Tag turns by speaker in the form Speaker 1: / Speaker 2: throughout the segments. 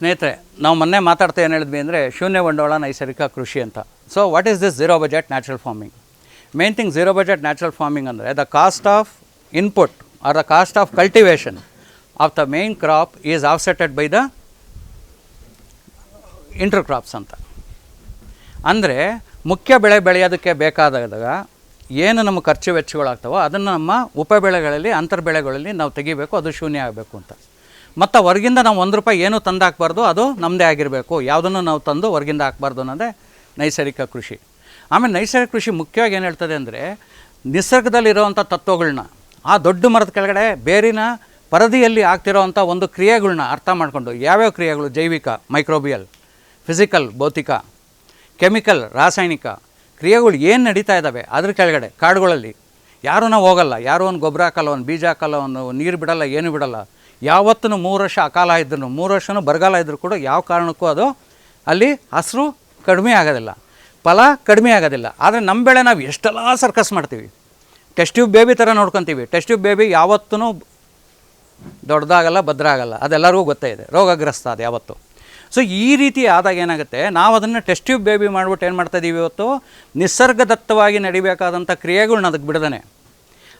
Speaker 1: ಸ್ನೇಹಿತರೆ, ನಾವು ಮೊನ್ನೆ ಮಾತಾಡ್ತಾ ಏನು ಹೇಳಿದ್ವಿ ಅಂದರೆ ಶೂನ್ಯ ಬಂಡವಾಳ, ನೈಸರ್ಗಿಕ ಕೃಷಿ ಅಂತ. So what is this zero budget natural farming main thing zero budget natural farming ಅಂದರೆ the cost of input or the cost of cultivation of the main crop is offsetted by the inter crops ಅಂತ. ಅಂದರೆ ಮುಖ್ಯ ಬೆಳೆ ಬೆಳೆಯೋದಕ್ಕೆ ಬೇಕಾದಾಗ ಏನು ನಮ್ಮ ಖರ್ಚು ವೆಚ್ಚಗಳಾಗ್ತವೋ ಅದನ್ನು ನಮ್ಮ ಉಪ ಬೆಳೆಗಳಲ್ಲಿ ಅಂತರ್ ಬೆಳೆಗಳಲ್ಲಿ ನಾವು ತೆಗಿಬೇಕು, ಅದು ಶೂನ್ಯ ಆಗಬೇಕು ಅಂತ. ಮತ್ತು ಹೊರಗಿಂದ ನಾವು ಒಂದು ರೂಪಾಯಿ ಏನು ತಂದು ಹಾಕ್ಬಾರ್ದು, ಅದು ನಮ್ಮದೇ ಆಗಿರಬೇಕು. ಯಾವುದನ್ನು ನಾವು ತಂದು ಹೊರಗಿಂದ ಹಾಕ್ಬಾರ್ದು ಅನ್ನೋದೇ ನೈಸರ್ಗಿಕ ಕೃಷಿ. ಆಮೇಲೆ ನೈಸರ್ಗಿಕ ಕೃಷಿ ಮುಖ್ಯವಾಗಿ ಏನು ಹೇಳ್ತದೆ ಅಂದರೆ ನಿಸರ್ಗದಲ್ಲಿರೋವಂಥ ತತ್ವಗಳನ್ನ ಆ ದೊಡ್ಡ ಮರದ ಕೆಳಗಡೆ ಬೇರಿನ ಪರದಿಯಲ್ಲಿ ಆಗ್ತಿರೋವಂಥ ಒಂದು ಕ್ರಿಯೆಗಳನ್ನ ಅರ್ಥ ಮಾಡಿಕೊಂಡು, ಯಾವ್ಯಾವ ಕ್ರಿಯೆಗಳು? ಜೈವಿಕ, ಮೈಕ್ರೋಬಿಯಲ್, ಫಿಸಿಕಲ್, ಭೌತಿಕ, ಕೆಮಿಕಲ್, ರಾಸಾಯನಿಕ ಕ್ರಿಯೆಗಳು ಏನು ನಡೀತಾ ಇದ್ದಾವೆ ಅದ್ರ ಕೆಳಗಡೆ, ಕಾಡುಗಳಲ್ಲಿ. ಯಾರೂ ಹೋಗಲ್ಲ, ಯಾರೂ ಒಂದು ಗೊಬ್ಬರ ಹಾಕಲ್ಲ, ಒಂದು ಬೀಜ ಹಾಕಲ್ಲ, ಒಂದು ನೀರು ಬಿಡಲ್ಲ, ಏನು ಬಿಡಲ್ಲ. ಯಾವತ್ತೂ ಮೂರು ವರ್ಷ ಅಕಾಲ ಇದ್ರು, ಮೂರು ವರ್ಷನೂ ಬರಗಾಲ ಇದ್ದರೂ ಕೂಡ ಯಾವ ಕಾರಣಕ್ಕೂ ಅದು ಅಲ್ಲಿ ಹಸಿರು ಕಡಿಮೆ ಆಗೋದಿಲ್ಲ. ಫಲ ಕಡಿಮೆ ಆಗೋದಿಲ್ಲ. ಆದರೆ ನಮ್ಮ ಬೆಳೆ ನಾವು ಎಷ್ಟೆಲ್ಲ ಸರ್ಕಸ್ ಮಾಡ್ತೀವಿ. ಟೆಸ್ಟ್ ಟ್ಯೂಬ್ ಬೇಬಿ ಥರ ನೋಡ್ಕೊತೀವಿ. ಟೆಸ್ಟ್ ಟ್ಯೂಬ್ ಬೇಬಿ ಯಾವತ್ತೂ ದೊಡ್ಡದಾಗಲ್ಲ ಭದ್ರ ಆಗಲ್ಲ ಅದೆಲ್ಲರಿಗೂ ಗೊತ್ತೇ ಇದೆ. ರೋಗಗ್ರಸ್ತ ಅದು ಯಾವತ್ತು. ಸೊ ಈ ರೀತಿ ಆದಾಗ ಏನಾಗುತ್ತೆ? ನಾವು ಅದನ್ನು ಟೆಸ್ಟ್ ಟ್ಯೂಬ್ ಬೇಬಿ ಮಾಡಿಬಿಟ್ಟು ಏನು ಮಾಡ್ತಾ ಇದೀವಿ ಇವತ್ತು? ನಿಸರ್ಗದತ್ತವಾಗಿ ನಡಿಬೇಕಾದಂಥ ಕ್ರಿಯೆಗಳನ್ನ ಅದಕ್ಕೆ ಬಿಡದೇ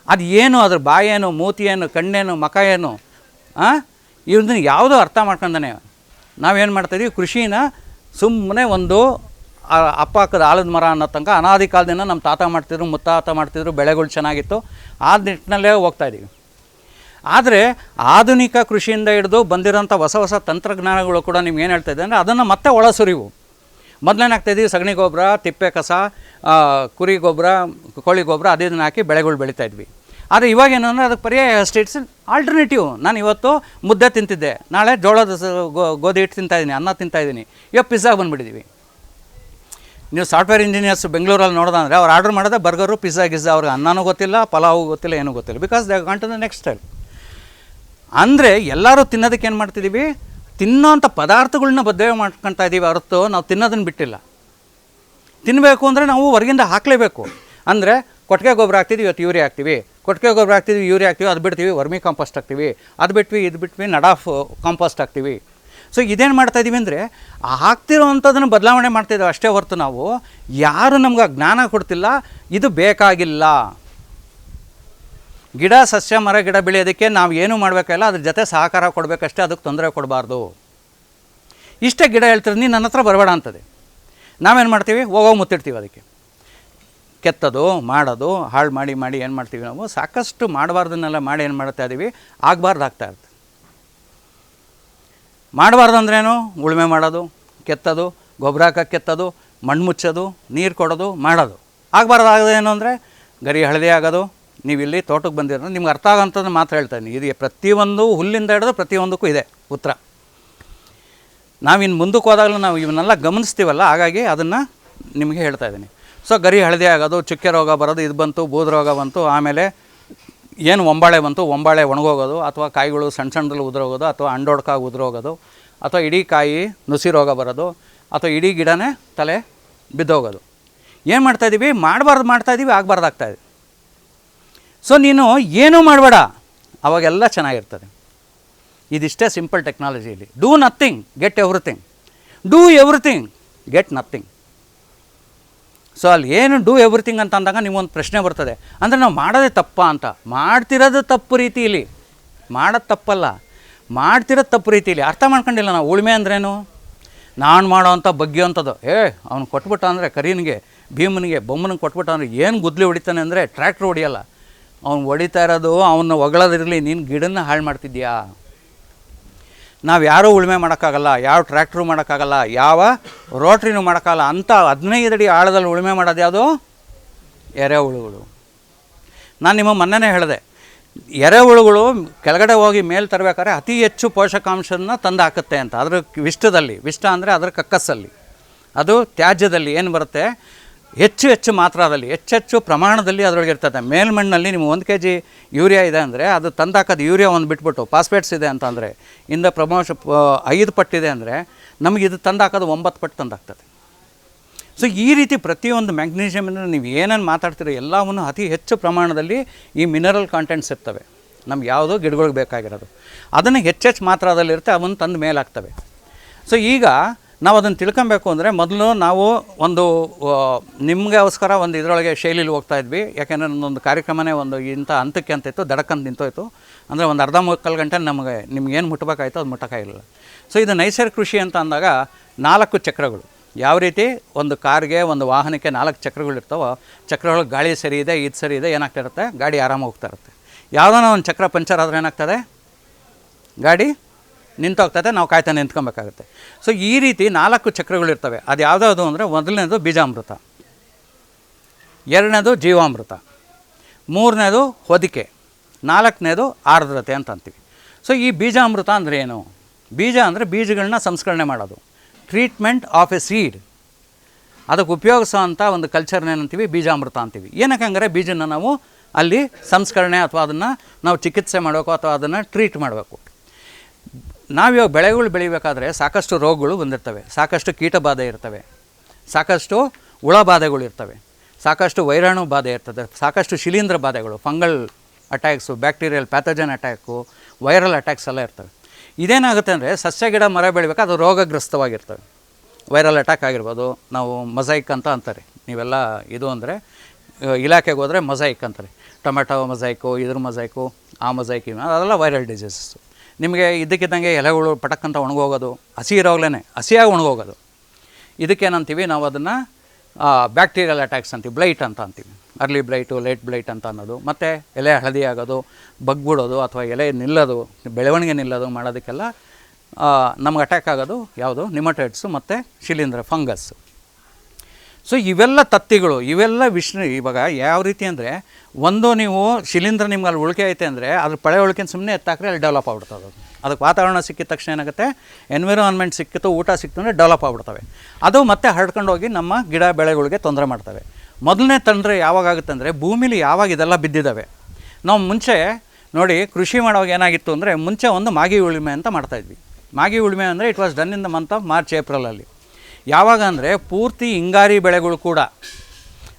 Speaker 1: ಅದು ಏನು? ಅದ್ರ ಬಾಯೇನು, ಮೂತಿಯೇನು, ಕಣ್ಣೇನು ಮಕ ಏನು ಇವನ್ನ ಯಾವುದೋ ಅರ್ಥ ಮಾಡ್ಕೊಂಡಾನೆ ನಾವೇನು ಮಾಡ್ತಾಯಿದ್ದೀವಿ ಕೃಷಿನ ಸುಮ್ಮನೆ ಒಂದು ಅಪ್ಪ ಹಾಕದ ಆಲದ ಮರ ಅನ್ನೋ ತನಕ ಅನಾದಿ ಕಾಲದಿಂದ ನಮ್ಮ ತಾತ ಮಾಡ್ತಿದ್ರು, ಮುತ್ತಾತ ಮಾಡ್ತಿದ್ರು, ಬೆಳೆಗಳು ಚೆನ್ನಾಗಿತ್ತು. ಆ ನಿಟ್ಟಿನಲ್ಲೇ ಹೋಗ್ತಾಯಿದ್ದೀವಿ ಆದರೆ ಆಧುನಿಕ ಕೃಷಿಯಿಂದ ಹಿಡಿದು ಬಂದಿರೋಂಥ ಹೊಸ ಹೊಸ ತಂತ್ರಜ್ಞಾನಗಳು ಕೂಡ ನಿಮ್ಗೆ ಏನು ಹೇಳ್ತಾ ಇದೆ ಅಂದರೆ ಅದನ್ನು ಮತ್ತೆ ಒಳಸುರಿವು ಮೊದಲೇನಾಗ್ತಾಯಿದ್ದೀವಿ ಸಗಣಿ ಗೊಬ್ಬರ, ತಿಪ್ಪೆ ಕಸ ಕುರಿ ಗೊಬ್ಬರ, ಕೋಳಿ ಗೊಬ್ಬರ ಅದನ್ನು ಹಾಕಿ ಬೆಳೆಗಳು ಬೆಳೀತಾ ಇದ್ವಿ. ಆದರೆ ಇವಾಗ ಏನಂದರೆ ಅದಕ್ಕೆ ಪರ್ಯಾಯ ಸ್ಟೇಟ್ಸ್ ಆಲ್ಟರ್ನೇಟಿವ್ ನಾನು ಇವತ್ತು ಮುದ್ದೆ ತಿಂತಿದ್ದೆ. ನಾಳೆ ಜೋಳದ ಗೋಧಿ ಹಿಟ್ಟು ತಿಂತಾಯಿದ್ದೀನಿ ಅನ್ನ ತಿಂತಾಯಿದ್ದೀನಿ ಇವಾಗ ಪಿಜ್ಜಾ ಬಂದುಬಿಟ್ಟಿದ್ದೀವಿ ನೀವು ಸಾಫ್ಟ್ವೇರ್ ಇಂಜಿನಿಯರ್ಸ್ ಬೆಂಗಳೂರಲ್ಲಿ ನೋಡೋದಂದರೆ ಅವ್ರು ಆರ್ಡರ್ ಮಾಡಿದ್ರೆ ಬರ್ಗರು ಪಿಜ್ಜಾ ಗಿಜ್ಜಾ. ಅವ್ರಿಗೆ ಅನ್ನನೂ ಗೊತ್ತಿಲ್ಲ, ಪಲಾವು ಗೊತ್ತಿಲ್ಲ, ಏನೂ ಗೊತ್ತಿಲ್ಲ. ಬಿಕಾಸ್ ದೇ ಗಂಟು ದ ನೆಕ್ಸ್ಟ್ ಸ್ಟೈಲ್ ಅಂದರೆ ಎಲ್ಲರೂ ತಿನ್ನೋದಕ್ಕೆ ಏನು ಮಾಡ್ತಿದ್ದೀವಿ ತಿನ್ನೋಂಥ ಪದಾರ್ಥಗಳನ್ನ ಬದಲಾವಣೆ ಮಾಡ್ಕೊತಾ ಇದ್ದೀವಿ ಹೊರತು ನಾವು ತಿನ್ನೋದನ್ನು ಬಿಟ್ಟಿಲ್ಲ. ತಿನ್ನಬೇಕು ಅಂದರೆ ನಾವು ಹೊರಗಿಂದ ಹಾಕಲೇಬೇಕು. ಅಂದರೆ ಕೊಟ್ಟಿಗೆ ಗೊಬ್ಬರ ಹಾಕ್ತಿದ್ವಿ, ಇವತ್ತು ಯೂರಿಯಾ ಹಾಕ್ತೀವಿ. ಕೊಟ್ಟಿಗೆ ಗೊಬ್ಬರ ಹಾಕ್ತಿದ್ವಿ, ಯೂರಿಯಾ ಹಾಕ್ತೀವಿ, ಅದು ಬಿಡ್ತೀವಿ, ವರ್ಮಿ ಕಾಂಪೋಸ್ಟ್ ಹಾಕ್ತೀವಿ. ಅದು ಬಿಟ್ವಿ, ಇದು ಬಿಟ್ವಿ ನಡಾಫ್ ಕಾಂಪೋಸ್ಟ್ ಹಾಕ್ತೀವಿ. ಸೊ ಇದೇನು ಮಾಡ್ತಾ ಇದೀವಿ ಅಂದರೆ ಹಾಕ್ತಿರೋವಂಥದ್ದನ್ನು ಬದಲಾವಣೆ ಮಾಡ್ತಿದ್ದೇವೆ ಅಷ್ಟೇ ಹೊರತು ನಾವು. ಯಾರು ನಮ್ಗೆ ಜ್ಞಾನ ಕೊಡ್ತಿಲ್ಲ, ಇದು ಬೇಕಾಗಿಲ್ಲ. ಗಿಡ ಸಸ್ಯ, ಮರ, ಗಿಡ ಬೆಳೆಯೋದಕ್ಕೆ ನಾವು ಏನು ಮಾಡಬೇಕಲ್ಲ, ಅದ್ರ ಜೊತೆ ಸಹಕಾರ ಕೊಡಬೇಕಷ್ಟೇ, ಅದಕ್ಕೆ ತೊಂದರೆ ಕೊಡಬಾರ್ದು. ಇಷ್ಟೇ ಗಿಡ ಹೇಳ್ತಿರೋದು, ನೀನು ನನ್ನ ಹತ್ರ ಬರಬೇಡ ಅಂತದೆ. ನಾವೇನು ಮಾಡ್ತೀವಿ? ಹೋಗೋ ಮುತ್ತಿಡ್ತೀವಿ ಅದಕ್ಕೆ. ಕೆತ್ತೋದು, ಮಾಡೋದು, ಹಾಳು ಮಾಡಿ ಮಾಡಿ ಏನು ಮಾಡ್ತೀವಿ ನಾವು? ಸಾಕಷ್ಟು ಮಾಡಬಾರ್ದನ್ನೆಲ್ಲ ಮಾಡಿ ಏನು ಮಾಡ್ತಾ ಇದ್ದೀವಿ ಆಗಬಾರ್ದು ಆಗ್ತಾ ಇರ್ತದೆ ಮಾಡಬಾರ್ದು ಅಂದ್ರೇನು ಉಳುಮೆ ಮಾಡೋದು, ಕೆತ್ತೋದು, ಗೊಬ್ಬರ ಹಾಕಕ್ಕೆ ಕೆತ್ತೋದು, ಮಣ್ಣು ಮುಚ್ಚೋದು, ನೀರು ಕೊಡೋದು, ಮಾಡೋದು. ಆಗಬಾರ್ದು ಆಗೋದೇನು ಅಂದರೆ, ಗರಿ ಹಳದಿ ಆಗೋದು, ನೀವು ಇಲ್ಲಿ ತೋಟಕ್ಕೆ ಬಂದಿರೋ ನಿಮ್ಗೆ ಅರ್ಥ ಆಗೋಂಥದ್ದು ಮಾತ್ರ ಹೇಳ್ತಾ ಇದ್ದೀನಿ ಇದು ಪ್ರತಿಯೊಂದು ಹುಲ್ಲಿಂದ ಹಿಡಿದು ಪ್ರತಿಯೊಂದಕ್ಕೂ ಇದೆ ಉತ್ತರ. ನಾವಿನ್ನು ಮುಂದಕ್ಕೆ ಹೋದಾಗಲೂ ನಾವು ಇವನ್ನೆಲ್ಲ ಗಮನಿಸ್ತೀವಲ್ಲ? ಹಾಗಾಗಿ ಅದನ್ನು ನಿಮಗೆ ಹೇಳ್ತಾ ಇದ್ದೀನಿ. ಸೊ ಗರಿ ಹಳದಿ ಆಗೋದು, ಚುಕ್ಕೆ ರೋಗ ಬರೋದು, ಇದು ಬಂತು, ಬೂದ್ ರೋಗ ಬಂತು, ಆಮೇಲೆ ಏನು ಒಂಬಾಳೆ ಬಂತು, ಒಂಬಾಳೆ ಒಣಗೋಗೋದು, ಅಥವಾ ಕಾಯಿಗಳು ಸಣ್ಣ ಸಣ್ಣದಲ್ಲಿ ಉದುರೋಗೋದು, ಅಥವಾ ಅಂಡೋಡ್ಕಾಗಿ ಉದುರೋಗೋದು, ಅಥವಾ ಇಡೀ ಕಾಯಿ ನುಸಿ ರೋಗ ಬರೋದು, ಅಥವಾ ಇಡೀ ಗಿಡನೇ ತಲೆ ಬಿದ್ದೋಗೋದು. ಏನು ಮಾಡ್ತಾಯಿದ್ದೀವಿ ಮಾಡಬಾರ್ದು ಮಾಡ್ತಾಯಿದ್ದೀವಿ ಆಗಬಾರ್ದು ಆಗ್ತಾಯಿದೆ ಸೊ ನೀನು ಏನೂ ಮಾಡಬೇಡ, ಅವಾಗೆಲ್ಲ ಚೆನ್ನಾಗಿರ್ತದೆ. ಇದಿಷ್ಟೇ simple ಟೆಕ್ನಾಲಜಿಯಲ್ಲಿ. Do nothing get everything do everything get nothing so ಅಲ್ಲಿ ಏನು ಡೂ ಎವ್ರಿಥಿಂಗ್ ಅಂತ ಅಂದಾಗ ನಿಮಗೊಂದು ಪ್ರಶ್ನೆ ಬರ್ತದೆ. ಅಂದರೆ ನಾವು ಮಾಡೋದೇ ತಪ್ಪ ಅಂತ. ಮಾಡ್ತಿರೋದು ತಪ್ಪು ರೀತಿಯಲ್ಲಿ ಮಾಡೋದು ತಪ್ಪಲ್ಲ. ಮಾಡ್ತಿರೋದು ತಪ್ಪು ರೀತಿಯಲ್ಲಿ ಅರ್ಥ ಮಾಡ್ಕೊಂಡಿಲ್ಲ ನಾವು. ಉಳುಮೆ ಅಂದ್ರೇನು? ನಾನು ಮಾಡೋ ಅಂಥ ಬಗ್ಗೆ ಅಂಥದ್ದು. ಏ, ಅವ್ನು ಕೊಟ್ಬಿಟ್ಟ ಅಂದರೆ ಕರೀನಿಗೆ, ಭೀಮನಿಗೆ, ಬೊಮ್ಮನಿಗೆ ಕೊಟ್ಬಿಟ್ಟ ಅಂದರೆ ಏನು ಗುದ್ಲಿ ಹೊಡಿತಾನೆ ಅಂದರೆ ಟ್ರ್ಯಾಕ್ಟ್ರ್ ಹೊಡಿಯಲ್ಲ. ಅವ್ನು ಹೊಡಿತಾ ಇರೋದು ಅವನ್ನ ಹೊಗಳೋದಿರಲಿ, ನೀನು ಗಿಡನ ಹಾಳು ಮಾಡ್ತಿದ್ಯಾ ನಾವು ಯಾರೂ ಉಳುಮೆ ಮಾಡೋಕ್ಕಾಗಲ್ಲ, ಯಾವ ಟ್ರ್ಯಾಕ್ಟ್ರು ಮಾಡೋಕ್ಕಾಗಲ್ಲ, ಯಾವ ರೋಟ್ರಿನೂ ಮಾಡೋಕ್ಕಾಗಲ್ಲ ಅಂಥ ಹದಿನೈದು ಅಡಿ ಆಳದಲ್ಲಿ ಉಳುಮೆ ಮಾಡೋದು ಯಾವುದು? ಎರೆಹುಳುಗಳು ನಾನು ನಿಮ್ಮ ಮೊನ್ನೆನೇ ಹೇಳಿದೆ ಎರೆಹುಳುಗಳು ಕೆಳಗಡೆ ಹೋಗಿ ಮೇಲೆ ತರಬೇಕಾದ್ರೆ ಅತಿ ಹೆಚ್ಚು ಪೋಷಕಾಂಶನ ತಂದು ಹಾಕುತ್ತೆ ಅಂತ. ಅದ್ರ ವಿಷ್ಟದಲ್ಲಿ ವಿಷ್ಟ ಅಂದರೆ ಅದರ ಕಕ್ಕಸ್ಸಲ್ಲಿ. ಅದು ತ್ಯಾಜ್ಯದಲ್ಲಿ ಏನು ಬರುತ್ತೆ? ಹೆಚ್ಚು ಹೆಚ್ಚು ಮಾತ್ರದಲ್ಲಿ ಹೆಚ್ಚೆಚ್ಚು ಪ್ರಮಾಣದಲ್ಲಿ ಅದರೊಳಗೆ ಇರ್ತದೆ. ಮೇಲ್ಮಣ್ಣಲ್ಲಿ ನಿಮ್ಗೆ ಒಂದು ಕೆ ಜಿ ಯೂರಿಯಾ ಇದೆ ಅಂದರೆ ಅದು ತಂದಾಕೋದು ಯೂರಿಯಾ ಒಂದು ಬಿಟ್ಬಿಟ್ಟು, ಫಾಸ್ಫೇಟ್ಸ್ ಇದೆ ಅಂತ ಅಂದರೆ, ಇಂದ ಪ್ರಮೋಷ ಐದು ಪಟ್ಟಿದೆ ಅಂದರೆ, ನಮಗೆ ಇದು ತಂದಾಕೋದು ಒಂಬತ್ತು ಪಟ್ಟು ತಂದಾಗ್ತದೆ. ಸೊ, ಈ ರೀತಿ ಪ್ರತಿಯೊಂದು ಮ್ಯಾಗ್ನೀಷಿಯಮನ್ನು ನೀವು ಏನೇನು ಮಾತಾಡ್ತೀರೋ ಎಲ್ಲವನ್ನು ಅತಿ ಹೆಚ್ಚು ಪ್ರಮಾಣದಲ್ಲಿ ಈ ಮಿನರಲ್ ಕಾಂಟೆಂಟ್ಸ್ ಇರ್ತವೆ. ನಮ್ಗೆ ಯಾವುದೋ ಗಿಡಗಳಿಗೆ ಬೇಕಾಗಿರೋದು. ಅದನ್ನು ಹೆಚ್ಚೆಚ್ಚು ಮಾತ್ರದಲ್ಲಿರುತ್ತೆ ಅವನ್ನ ತಂದು ಮೇಲಾಗ್ತವೆ. ಸೊ, ಈಗ ನಾವು ಅದನ್ನು ತಿಳ್ಕೊಬೇಕು ಅಂದರೆ ಮೊದಲು ನಾವು ಒಂದು ನಿಮಗೋಸ್ಕರ ಒಂದು ಇದರೊಳಗೆ ಶೈಲಿಲಿ ಹೋಗ್ತಾ ಇದ್ವಿ. ಯಾಕೆಂದರೆ ನನ್ನೊಂದು ಕಾರ್ಯಕ್ರಮನೇ ಒಂದು ಇಂಥ ಹಂತಕ್ಕೆ ಅಂತ ಇತ್ತು ದಡಕ್ಕಂತ ನಿಂತೋಯ್ತು. ಅಂದರೆ ಒಂದು ಅರ್ಧ ಮುಕ್ಕಾಲು ಗಂಟೆ ನಮಗೆ, ನಿಮ್ಗೇನು ಮುಟ್ಟಬೇಕಾಯ್ತು ಅದು ಮುಟ್ಟಕ್ಕಾಗಿಲ್ಲ. ಸೊ ಇದು ನೈಸರ್ಗಿಕ ಕೃಷಿ ಅಂತ ಅಂದಾಗ ನಾಲ್ಕು ಚಕ್ರಗಳು. ಯಾವ ರೀತಿ? ಒಂದು ಕಾರ್ಗೆ, ಒಂದು ವಾಹನಕ್ಕೆ ನಾಲ್ಕು ಚಕ್ರಗಳು ಇರ್ತಾವೋ, ಚಕ್ರಗಳು ಗಾಳಿ ಸರಿ ಇದೆ ಇದು ಸರಿ ಇದೆ, ಏನಾಗ್ತಾ ಇರುತ್ತೆ? ಗಾಡಿ ಆರಾಮಾಗಿ ಹೋಗ್ತಾ ಇರುತ್ತೆ. ಯಾವುದಾನ ಒಂದು ಚಕ್ರ ಪಂಚರ್ ಆದರೆ ಏನಾಗ್ತದೆ? ಗಾಡಿ? ನಿಂತೋಗ್ತದೆ, ನಾವು ಕಾಯ್ತಾ ನಿಂತ್ಕೊಬೇಕಾಗುತ್ತೆ. ಸೊ ಈ ರೀತಿ ನಾಲ್ಕು ಚಕ್ರಗಳಿರ್ತವೆ ಅದು ಯಾವುದಾವುದು ಅಂದರೆ ಮೊದಲನೇದು ಬೀಜಾಮೃತ. ಎರಡನೇದು ಜೀವಾಮೃತ. ಮೂರನೇದು ಹೊದಿಕೆ. ನಾಲ್ಕನೇದು ಆರ್ದ್ರತೆ ಅಂತ ಅಂತೀವಿ. ಸೊ ಈ ಬೀಜಾಮೃತ ಅಂದರೆ ಏನು? ಬೀಜ ಅಂದರೆ ಬೀಜಗಳನ್ನ ಸಂಸ್ಕರಣೆ ಮಾಡೋದು. ಟ್ರೀಟ್ಮೆಂಟ್ ಆಫ್ ಎ ಸೀಡ್ ಅದಕ್ಕೆ ಉಪಯೋಗಿಸೋವಂಥ ಒಂದು ಕಲ್ಚರ್ನ ಏನಂತೀವಿ? ಬೀಜಾಮೃತ ಅಂತೀವಿ. ಏನಕ್ಕೆ ಹಂಗಾರೆ ಬೀಜನ ನಾವು ಅಲ್ಲಿ ಸಂಸ್ಕರಣೆ ಅಥವಾ ಅದನ್ನು ನಾವು ಚಿಕಿತ್ಸೆ ಮಾಡಬೇಕು ಅಥವಾ ಅದನ್ನು ಟ್ರೀಟ್ ಮಾಡಬೇಕು. ನಾವಿವಾಗ ಬೆಳೆಗಳು ಬೆಳಿಬೇಕಾದ್ರೆ ಸಾಕಷ್ಟು ರೋಗಗಳು ಬಂದಿರ್ತವೆ. ಸಾಕಷ್ಟು ಕೀಟ ಬಾಧೆ ಇರ್ತವೆ. ಸಾಕಷ್ಟು ಹುಳ ಬಾಧೆಗಳು ಇರ್ತವೆ. ಸಾಕಷ್ಟು ವೈರಾಣು ಬಾಧೆ ಇರ್ತದೆ. ಸಾಕಷ್ಟು ಶಿಲೀಂಧ್ರ ಬಾಧೆಗಳು, fungal attacks, bacterial pathogen attack viral attacks ಎಲ್ಲ ಇರ್ತವೆ. ಇದೇನಾಗುತ್ತೆ ಅಂದರೆ ಸಸ್ಯ ಗಿಡ ಮರ ಬೆಳಿಬೇಕು ಅದು ರೋಗಗ್ರಸ್ತವಾಗಿರ್ತವೆ. ವೈರಲ್ ಅಟ್ಯಾಕ್ ಆಗಿರ್ಬೋದು, ನಾವು ಮೊಸೈಕ್ ಅಂತ ಅಂತಾರೆ. ನೀವೆಲ್ಲ ಇದು ಅಂದರೆ ಇಲಾಖೆಗೆ ಹೋದರೆ ಮೊಸೈಕ್ ಅಂತಾರೆ. ಟೊಮೆಟೊ ಮೊಸೈಕು, ಇದ್ರ ಮೊಸೈಕು, ಆ ಮೊಸೈಕ್, ಅದೆಲ್ಲ ವೈರಲ್ ಡಿಸೀಸಸ್ಸು. ನಿಮಗೆ ಇದ್ದಕ್ಕಿದ್ದಂಗೆ ಎಲೆಗಳು ಪಟಕ್ಕಂತ ಒಣಗೋಗೋದು, ಹಸಿ ಇರೋಗ್ಲೇ ಹಸಿಯಾಗಿ ಒಣಗೋಗೋದು. ಇದಕ್ಕೇನಂತೀವಿ, ನಾವು ಅದನ್ನು ಬ್ಯಾಕ್ಟೀರಿಯಲ್ ಅಟ್ಯಾಕ್ಸ್ ಅಂತೀವಿ ಬ್ಲೈಟ್ ಅಂತ ಅಂತೀವಿ. ಅರ್ಲಿ ಬ್ಲೈಟು ಲೇಟ್ ಬ್ಲೈಟ್ ಅಂತ ಅನ್ನೋದು. ಮತ್ತು ಎಲೆ ಹಳದಿ ಆಗೋದು ಬಗ್ಬಿಡೋದು ಅಥವಾ ಎಲೆ ನಿಲ್ಲೋದು, ಬೆಳವಣಿಗೆ ನಿಲ್ಲೋದು ಮಾಡೋದಕ್ಕೆಲ್ಲ ನಮ್ಗೆ ಅಟ್ಯಾಕ್ ಆಗೋದು ಯಾವುದು? ನಿಮಟೈಡ್ಸು ಮತ್ತು ಶಿಲೀಂಧ್ರ ಫಂಗಸ್ಸು ಸೊ ಇವೆಲ್ಲ ತತ್ತಿಗಳು, ಇವೆಲ್ಲ ವಿಷ್ಣು, ಇವಾಗ ಯಾವ ರೀತಿ ಅಂದರೆ, ಒಂದು ನೀವು ಶಿಲೀಂಧ್ರ ನಿಮ್ಗೆ ಅಲ್ಲಿ ಉಳಿಕೆ ಐತೆ ಅಂದರೆ, ಅದ್ರ ಪಳೆ ಉಳಿಕೆ ಸುಮ್ಮನೆ ಎತ್ತಾಕ್ರೆ ಅಲ್ಲಿ ಡೆವಲಪ್ ಆಗ್ಬಿಡ್ತದೆ ಅದು. ಅದಕ್ಕೆ ವಾತಾವರಣ ಸಿಕ್ಕಿದ ತಕ್ಷಣ ಏನಾಗುತ್ತೆ ಎನ್ವಿರಾನ್ಮೆಂಟ್ ಸಿಕ್ಕಿತು, ಊಟ ಸಿಕ್ತು ಅಂದರೆ ಡೆವಲಪ್ ಆಗ್ಬಿಡ್ತವೆ. ಅದು ಮತ್ತೆ ಹರಡ್ಕೊಂಡು ಹೋಗಿ ನಮ್ಮ ಗಿಡ ಬೆಳೆಗಳಿಗೆ ತೊಂದರೆ ಮಾಡ್ತವೆ. ಮೊದಲನೇ ತೊಂದರೆ ಯಾವಾಗುತ್ತೆ ಅಂದರೆ, ಭೂಮಿಲಿ ಯಾವಾಗ ಇದೆಲ್ಲ ಬಿದ್ದಿದ್ದಾವೆ. ನಾವು ಮುಂಚೆ ನೋಡಿ, ಕೃಷಿ ಮಾಡೋವಾಗ ಏನಾಗಿತ್ತು ಅಂದರೆ, ಮುಂಚೆ ಒಂದು ಮಾಗಿ ಉಳಿಮೆ ಅಂತ ಮಾಡ್ತಾಯಿದ್ವಿ ಮಾಗಿ ಉಳಿಮೆ ಅಂದರೆ it was done in the month of March ಏಪ್ರಿಲಲ್ಲಿ ಯಾವಾಗ ಅಂದರೆ ಪೂರ್ತಿ ಹಿಂಗಾರಿ ಬೆಳೆಗಳು ಕೂಡ.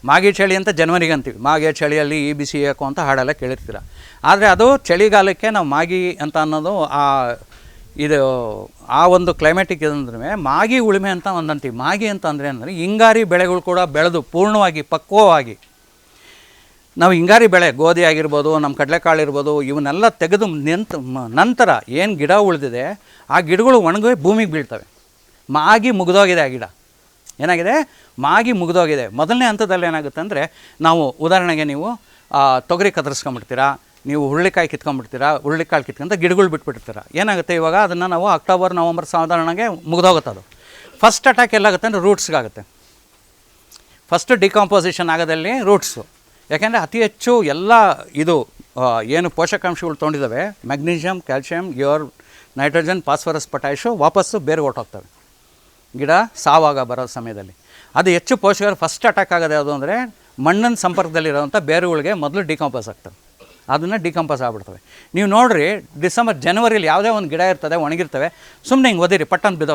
Speaker 1: ಮಾಗಿ ಚಳಿ ಅಂತ ಜನವರಿಗೆ ಅಂತೀವಿ ಮಾಗೆ ಚಳಿಯಲ್ಲಿ ಈ ಬಿಸಿ ಏಕೋ ಅಂತ ಹಾಡೆಲ್ಲ ಕೇಳಿರ್ತೀರ. ಆದರೆ ಅದು ಚಳಿಗಾಲಕ್ಕೆ ನಾವು ಮಾಗಿ ಅಂತ ಅನ್ನೋದು ಆ ಇದು ಆ ಒಂದು ಕ್ಲೈಮೇಟಿಕ್ ಇದಂದ್ರೆ ಮಾಗಿ ಉಳುಮೆ ಅಂತ ಒಂದಂತೀವಿ. ಮಾಗಿ ಅಂತ ಅಂದರೆ ಅಂದರೆ ಹಿಂಗಾರಿ ಬೆಳೆಗಳು ಕೂಡ ಬೆಳೆದು ಪೂರ್ಣವಾಗಿ ಪಕ್ವವಾಗಿ. ನಾವು ಹಿಂಗಾರಿ ಬೆಳೆ, ಗೋಧಿ ಆಗಿರ್ಬೋದು, ನಮ್ಮ ಕಡಲೆಕಾಳು ಇರ್ಬೋದು, ಇವನ್ನೆಲ್ಲ ತೆಗೆದು ನಿಂತ ನಂತರ ಏನು ಗಿಡ ಉಳಿದಿದೆ, ಆ ಗಿಡಗಳು ಒಣಗಿ ಭೂಮಿಗೆ ಬೀಳ್ತವೆ. ಮಾಗಿ ಮುಗಿದೋಗಿದೆ ಆ ಗಿಡ. ಏನಾಗಿದೆ? ಮಾಗಿ ಮುಗಿದೋಗಿದೆ. ಮೊದಲನೇ ಹಂತದಲ್ಲಿ ಏನಾಗುತ್ತೆ ಅಂದರೆ ನಾವು ಉದಾಹರಣೆಗೆ ನೀವು ತೊಗರಿ ಕತ್ತರಿಸ್ಕೊಂಬಿಡ್ತೀರಾ, ನೀವು ಹುರುಳಿಕಾಯಿ ಕಿತ್ಕೊಂಡ್ಬಿಡ್ತೀರಾ ಹುರುಳಿಕಾಯಿ ಕಿತ್ಕೊಂತ ಗಿಡಗಳು ಬಿಟ್ಬಿಟ್ಟಿರ್ತೀರ ಏನಾಗುತ್ತೆ ಇವಾಗ? ಅದನ್ನು ನಾವು ಅಕ್ಟೋಬರ್, ನವಂಬರ್ ಸಾಧಾರಣಗೆ ಮುಗಿದೋಗುತ್ತೆ ಅದು. ಫಸ್ಟ್ ಅಟ್ಯಾಕ್ ಎಲ್ಲಾಗುತ್ತೆ ಅಂದರೆ ರೂಟ್ಸ್ಗಾಗುತ್ತೆ ಫಸ್ಟ್ ಡಿಕಾಂಪೋಸಿಷನ್ ಆಗೋದಲ್ಲಿ ರೂಟ್ಸು ಯಾಕೆಂದರೆ ಅತಿ ಹೆಚ್ಚು ಎಲ್ಲ ಇದು ಏನು ಪೋಷಕಾಂಶಗಳು ತೊಗೊಂಡಿದ್ದಾವೆ ಮ್ಯಾಗ್ನೀಷಿಯಮ್ ಕ್ಯಾಲ್ಶಿಯಮ್ ಯೋರ್ ನೈಟ್ರೋಜನ್ ಫಾಸ್ಫರಸ್ ಪೊಟ್ಯಾಶು ವಾಪಸ್ಸು ಬೇರೆ ಹೊರ್ಟೋಗ್ತವೆ ಗಿಡ ಸಾವಾಗ ಬರೋ ಸಮಯದಲ್ಲಿ. ಅದು ಹೆಚ್ಚು ಪೋಷಕರು ಫಸ್ಟ್ ಅಟ್ಯಾಕ್ ಆಗೋದು ಯಾವುದು ಅಂದರೆ ಮಣ್ಣಿನ ಸಂಪರ್ಕದಲ್ಲಿರೋವಂಥ ಬೇರುಗಳಿಗೆ ಮೊದಲು ಡಿಕಾಂಪೋಸ್ ಆಗ್ತವೆ ಅದನ್ನು ಡಿಕಂಪೋಸ್ ಆಗ್ಬಿಡ್ತವೆ. ನೀವು ನೋಡಿರಿ ಡಿಸೆಂಬರ್ ಜನವರಿಲಿ ಯಾವುದೇ ಒಂದು ಗಿಡ ಇರ್ತದೆ, ಒಣಗಿರ್ತವೆ ಸುಮ್ಮನೆ ಹಿಂಗೆ ಒದಿರಿ, ಪಟ್ಟನ್ ಬಿದ್ದೋ